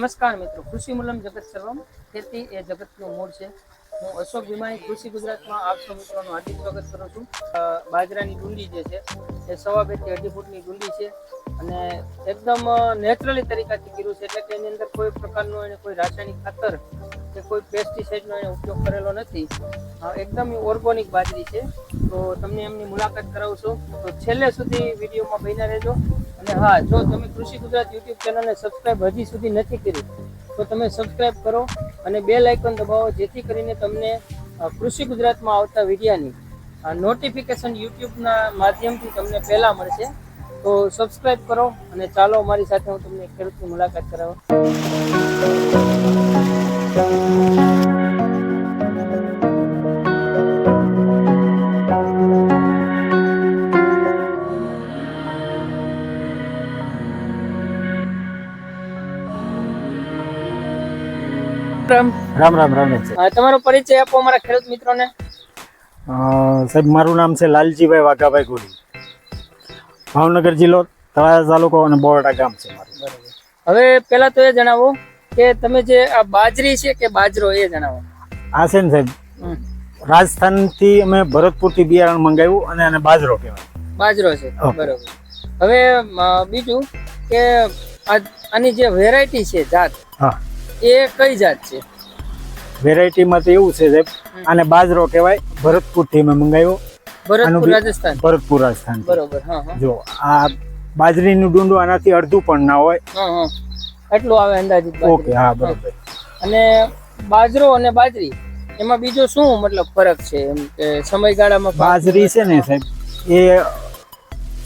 નમસ્કાર મિત્રો, કૃષિ મૂલમ જગત સર્વમ. ખેતી એ જગતનું મૂળ છે. હું અશોક ભીમાણી કૃષિ ગુજરાતમાં આપ સૌ મિત્રોનું હાર્દિક સ્વાગત કરું છું. બાજરાની ડુંડી જે છે, એ સવા બેથી અઢી ફૂટની ડુંડી છે. અને એકદમ નેચરલી તરીકાથી કર્યું છે. એટલે કે એની અંદર કોઈ પ્રકારનું એને કોઈ રાસાયણિક ખાતર કે કોઈ પેસ્ટિસાઇડનો એને ઉપયોગ કરેલો નથી. એકદમ ઓર્ગોનિક બાજરી છે. તો તમને એમની મુલાકાત કરાવશું. તો છેલ્લે સુધી વિડીયોમાં બન્યા રહેજો. અને હા, જો તમે કૃષિ ગુજરાત યુટ્યુબ ચેનલને સબસ્ક્રાઇબ હજી સુધી નથી કરી, તો તમે સબસ્ક્રાઇબ કરો અને બેલ આઇકન દબાવો, જેથી કરીને તમને કૃષિ ગુજરાતમાં આવતા વિડીયાની નોટિફિકેશન યુટ્યુબના માધ્યમથી તમને પહેલાં મળશે. તો સબસ્ક્રાઈબ કરો અને ચાલો મારી સાથે હું તમને ખેડૂતની મુલાકાત કરાવું. રામ. રામ રામ રામ. તમારો પરિચય આપો અમારા ખેડૂત મિત્રોને. સાહેબ મારું નામ છે લાલજીભાઈ વાઘાભાઈ ગોડી. ભાવનગર જિલ્લો તળાજા તાલુકો અને બોરડા ગામ છે મારું. હવે પહેલા તો એ જણાવો કે તમે જે આ બાજરી છે કે બાજરો એ જણાવો. આ છે ને સાહેબ રાજસ્થાન રાજસ્થાનથી અમે ભરતપુરથી બિયારણ મંગાવ્યું અને આને બાજરો કહેવાય. બાજરો છે. બરોબર. હવે બીજું કે આની જે વેરાયટી છે જાત હા. એ કઈ જાત છે? વેરાયટીમાં તો એવું છે સાહેબ આને બાજરો કહેવાય. ભરતપુરથી અમે મંગાવ્યો. ભરતપુર રાજસ્થાન. ભરતપુર રાજસ્થાન. બરોબર જો આ બાજરીનું ડુંડું આનાથી અડધું પણ ના હોય. એટલું આવે અંદાજિત ઓકે હા બરોબર. અને બાજરો અને બાજરી એમાં બીજો શું મતલબ ફરક છે? એમ કે સમયગાળામાં બાજરી છે ને સાહેબ એ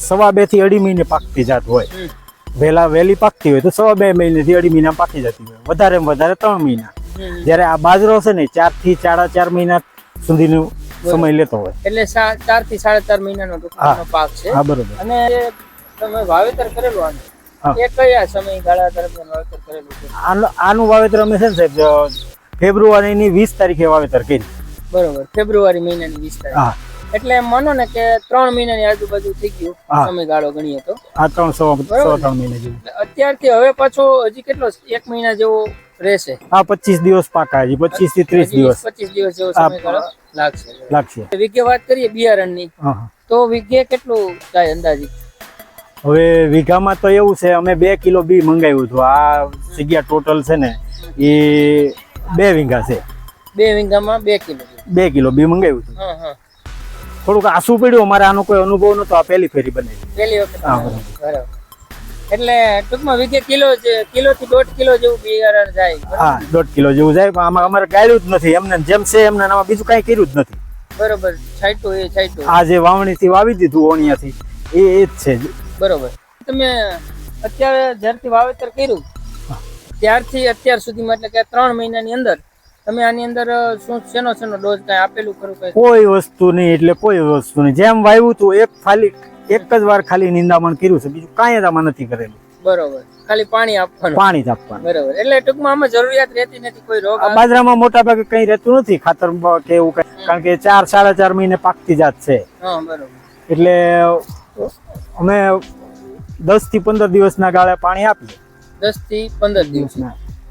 સવા બેથી અઢી મહિને પાકતી જાત હોય. વહેલા વહેલી પાકતી હોય તો સવા બે મહિનેથી અઢી મહિના પાકી જતી હોય. વધારે વધારે ત્રણ મહિના. જયારે જ્યારે આ બાજરો છે ને ચારથી સાડા ચાર મહિના સુધીનો સમય લેતો હોય. એટલે ચારથી સાડા ચાર મહિનાનો ટૂંકમાં પાક છે. હા બરોબર. અને તમે વાવેતર કરેલું આનું? એ કયા સમયગાળા દરમિયાન વાવેતર કરેલું છે? આનું આનું વાવેતર અમે છે ને સાહેબ ફેબ્રુઆરીની વીસ તારીખે વાવેતર કરી બરોબર. ફેબ્રુઆરી મહિનાની વીસ તારીખ. એટલે એમ માનો ને કે ત્રણ મહિનાની આજુબાજુ થઈ ગયું હા. સમયગાળો ગણીએ તો. આ ત્રણ સો ત્રણ મહિના જેવું. અત્યારથી હવે પાછો હજી કેટલો એક મહિના જેવો રહેશે. આ પચીસ દિવસ પાકા હજી પચીસથી ત્રીસ દિવસ. પચીસ દિવસ જેવો હા. સમયગાળો. લાગશે. લાગશે. વીઘે વાત કરીએ બિયારણની. તો વીઘે કેટલું થાય અંદાજિત હવે વીઘામાં તો એવું છે અમે બે કિલો બી મંગાવ્યું હતું. આ જગ્યા ટોટલ છે ને એ બે વીઘા છે. બે વીઘામાં બે કિલો બે. કિલો બી મંગાવ્યું હતું. થોડુંક આસુ પડ્યું અમારે આનો કોઈ અનુભવ નતો આ પહેલી ફેરી બને પહેલી વખત હા, બરાબર. એટલે ટૂંકમાં વીજે કિલો કિલો થી દોઢ કિલો જેવું બિયારણ જાય. હા દોઢ કિલો જેવું જાય પણ આમાં અમારે ગાળ્યું જ નથી. એમને જેમ છે એમને આમાં બીજું કાંઈ કર્યું જ નથી. બરોબર છાંટ્યું એ છાંટ્યું. આ જે વાવણીથી વાવી દીધું ઓણિયાથી એ એ જ છે. બરોબર. તમે અત્યારે જ્યારથી વાવેતર કર્યું ત્યારથી અત્યાર સુધીમાં એટલે કે ત્રણ મહિનાની અંદર તમે આની અંદર શું શેનો શેનો ડોઝ કાંઈ આપેલું ખરું કઈ? કોઈ વસ્તુ નહીં એટલે કોઈ વસ્તુ નહીં. જેમ વાવ્યું હતું એક ખાલી એક જ વાર ખાલી નિંદામણ કર્યું છે બીજું કાંઈ જ આમાં નથી કરેલું. બરોબર. ખાલી પાણી આપવાનું. પાણી જ આપવાનું. બરોબર. એટલે ટૂંકમાં આમાં જરૂરિયાત રહેતી નથી કોઈ રોગ બાજરામાં મોટા ભાગે કઈ રહેતું નથી ખાતર કે એવું કઈ. કારણ કે ચાર સાડા ચાર મહિને પાકતી જાત છે. બરોબર. એટલે અમે દસથી પંદર દિવસના ગાળે પાણી આપીએ. દસથી પંદર દિવસ.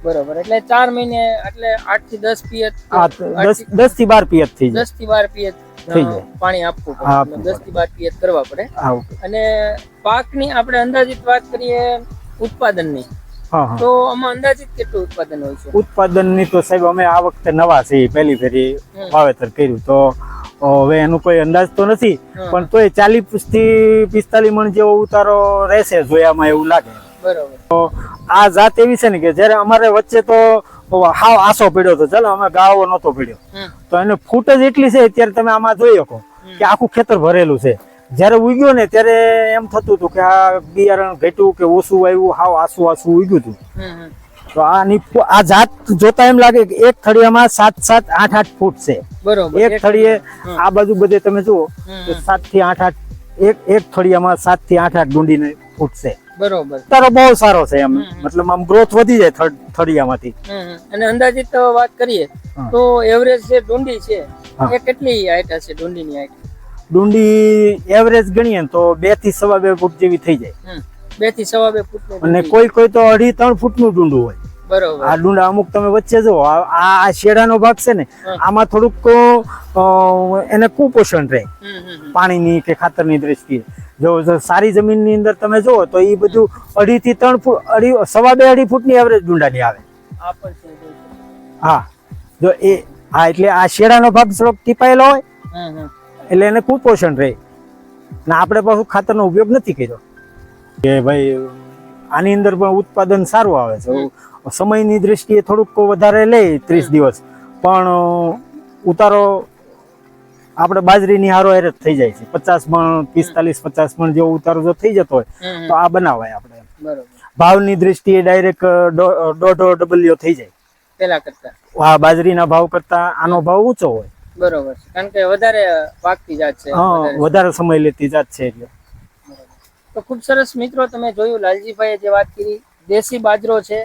બરોબર. એટલે ચાર મહિને એટલે આઠથી દસ પિયત દસ દસથી બાર પિયત થઈ દસથી બાર પિયત થઈ જાય. પાણી આપવું પડે. દસથી બાર પિયત કરવા પડે. અને પાકની આપણે અંદાજિત વાત કરીએ ઉત્પાદનની. તો આમાં અંદાજિત કેટલું ઉત્પાદન હોય છે? ઉત્પાદનની તો સાહેબ અમે આ વખતે નવા છે પહેલી ફેરી વાવેતર કર્યું. તો હવે એનું કોઈ અંદાજ તો નથી પણ તોય ચાલીસથી પિસ્તાલીસ મણ જેવો ઉતારો રહેશે જોયામાં એવું લાગે. બરોબર. તો આ જાત એવી છે ને કે જ્યારે અમારે વચ્ચે તો હાવ આસો પીડ્યો હતો ચાલો અમે ગાળો નહોતો પીડ્યો તો એને ફૂટ જ એટલી છે અત્યારે તમે આમાં જોઈ શકો કે આખું ખેતર ભરેલું છે. જ્યારે ઉગ્યો ને ત્યારે એમ થતું હતું કે આ બિયારણ ઘટ્યું કે ઓછું આવ્યું હાવ આસુ આસુ ઉગ્યું હતું. તો આ ફૂ- આ જાત જોતા એમ લાગે કે એક થળિયામાં સાત સાત આઠ આઠ ફૂટ છે. બરોબર. એક થળીએ આ બાજુ બધે તમે જુઓ તો સાતથી આઠ આઠ એક એક થળિયામાં સાતથી આઠ આઠ ડુંડીને ફૂટ છે. બરોબર. તારો બહુ સારો છે એમ. મતલબ આમ ગ્રોથ વધી જાય થર્ડ થળિયામાંથી. અને અંદાજિત વાત કરીએ તો એવરેજ જે ડુંડી છે એ કેટલી હાઈટ હશે ડુંડીની હાઈટ ડુંડી એવરેજ ગણીએ તો બેથી સવા બે ફૂટ જેવી થઈ જાય. બેથી સવા બે ફૂટ અને કોઈ કોઈ તો અઢી ત્રણ ફૂટનું ડુંડું હોય. બરોબર. આ ડુંડા અમુક તમે વચ્ચે જો આ શેડાનો ભાગ છે ને. આમાં થોડુંક એને કુપોષણ રહે. પાણીની કે ખાતરની દ્રષ્ટિએ. જો સારી જમીનની અંદર તમે જુઓ તો એ બધું અઢી થી ત્રણ ફૂટ અઢી સવા બે અઢી ફૂટની એવરેજ ડુંડાની આવે. હા. જો એ હા એટલે આ શેડાનો ભાગ થોડોક ટીપાયેલો હોય એટલે એને કુપોષણ રહે. ને આપણે પાછું ખાતરનો ઉપયોગ નથી કર્યો. કે ભાઈ આની અંદર પણ ઉત્પાદન સારું આવે છે. સમયની દ્રષ્ટિએ થોડુંક વધારે લે ત્રીસ દિવસ. પણ ઉતારો આપણે બાજરીની હારો હારે થઈ જાય છે. પચાસ મણ પિસ્તાલીસ પચાસ મણ જેવો ઉતારો જો થઈ જતો હોય. તો આ બનાવાય આપણે ભાવની દ્રષ્ટિએ ડાયરેક્ટ દોઢો ડબલ્યો થઈ જાય. પેલા કરતા. હા બાજરીના ભાવ કરતા આનો ભાવ ઊંચો હોય. બરોબર. કારણ કે વધારે પાકતી જાત છે. હા વધારે. વધારે સમય લેતી જાત છે એટલે. તો ખૂબ સરસ મિત્રો તમે જોયું લાલજીભાઈએ જે વાત કરી દેશી બાજરો છે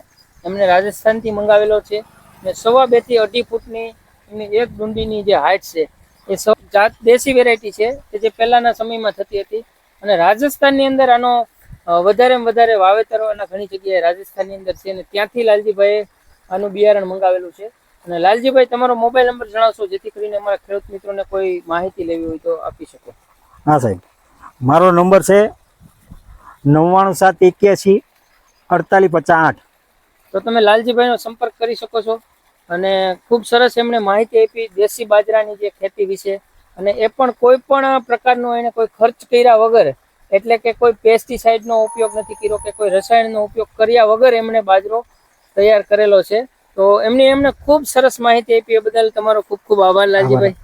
એમને રાજસ્થાનથી મંગાવેલો છે. ને સવા બેથી અઢી ફૂટની એમની એક ડુંડીની જે હાઈટ છે, એ સૌ જાત દેશી વેરાયટી છે, કે જે પહેલાના સમયમાં થતી હતી. અને રાજસ્થાનની અંદર આનો વધારે વધારે વાવેતરો અને ઘણી જગ્યાએ રાજસ્થાનની અંદર છે. અને ત્યાંથી લાલજીભાઈએ આનું બિયારણ મંગાવેલું છે. અને લાલજીભાઈ, તમારો મોબાઈલ નંબર જણાવશો, જેથી કરીને અમારા ખેડૂત મિત્રોને કોઈ માહિતી લેવી હોય તો આપી શકો. હા, સાહેબ. મારો નંબર છે નવ્વાણું સાત એક્યાસી અડતાલીસ પચાસ આઠ. તો તમે લાલજીભાઈનો સંપર્ક કરી શકો છો. અને ખૂબ સરસ એમણે માહિતી આપી દેશી બાજરાની જે ખેતી વિશે. અને એ પણ કોઈ પણ પ્રકારનો એને કોઈ ખર્ચ કર્યા વગર, એટલે કે કોઈ પેસ્ટિસાઇડનો ઉપયોગ નથી કર્યો કે કોઈ રસાયણનો ઉપયોગ કર્યા વગર એમણે બાજરો તૈયાર કરેલો છે. તો એમની એમને ખૂબ સરસ માહિતી આપી એ બદલ તમારો ખૂબ ખૂબ આભાર લાલજીભાઈ.